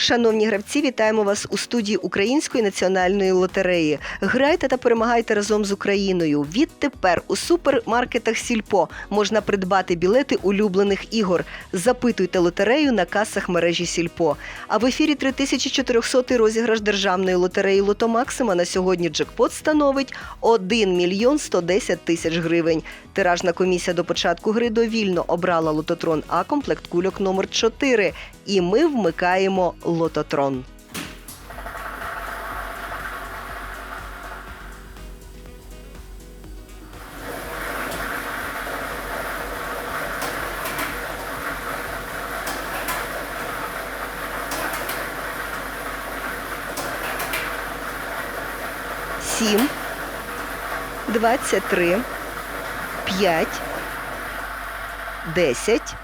Шановні гравці, вітаємо вас у студії Української національної лотереї. Грайте та перемагайте разом з Україною. Відтепер у супермаркетах Сільпо можна придбати білети улюблених ігор. Запитуйте лотерею на касах мережі Сільпо. А в ефірі 3400 розіграш державної лотереї Лото Максима на сьогодні джекпот становить 1 мільйон 110 тисяч гривень. Тиражна комісія до початку гри довільно обрала лототрон А комплект кульок номер 4 І ми вмикаємо лототрон. Сім, двадцять три, п'ять, десять,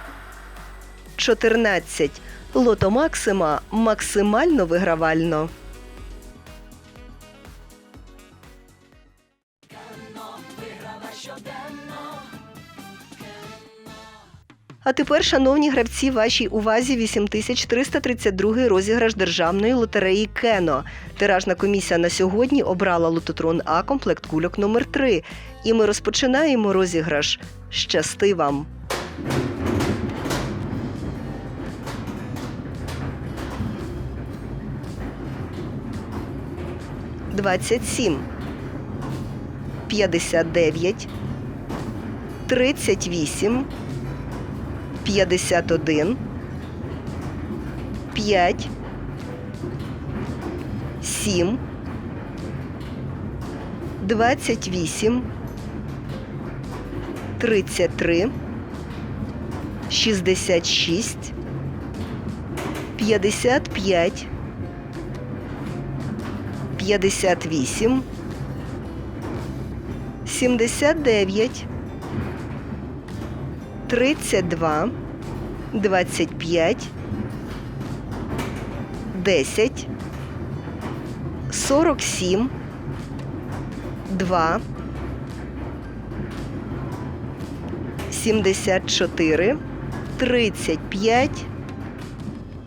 чотирнадцять. Лото Максима максимально вигравально. А тепер, шановні гравці, вашій увазі 8332 розіграш державної лотереї Кено. Тиражна комісія на сьогодні обрала лототрон А комплект кульок номер 3 І ми розпочинаємо розіграш. Щасти вам! 27, 59, 38, 51, 5, 7, 28, 33, 66, 55, 58, 79, 32, 25, 10, 47, 2, 74, 35,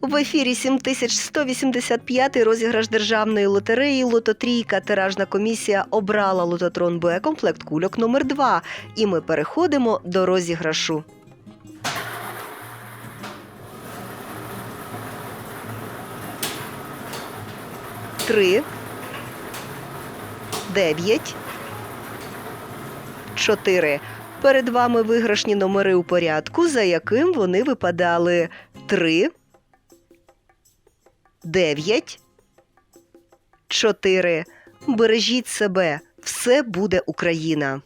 В ефірі 7185 розіграш державної лотереї Лототрійка. Тиражна комісія обрала лототрон Б комплект кульок номер 2 І ми переходимо до розіграшу. Три, дев'ять, чотири. Перед вами виграшні номери у порядку, за яким вони випадали три. 9, 4. Бережіть себе. Все буде Україна.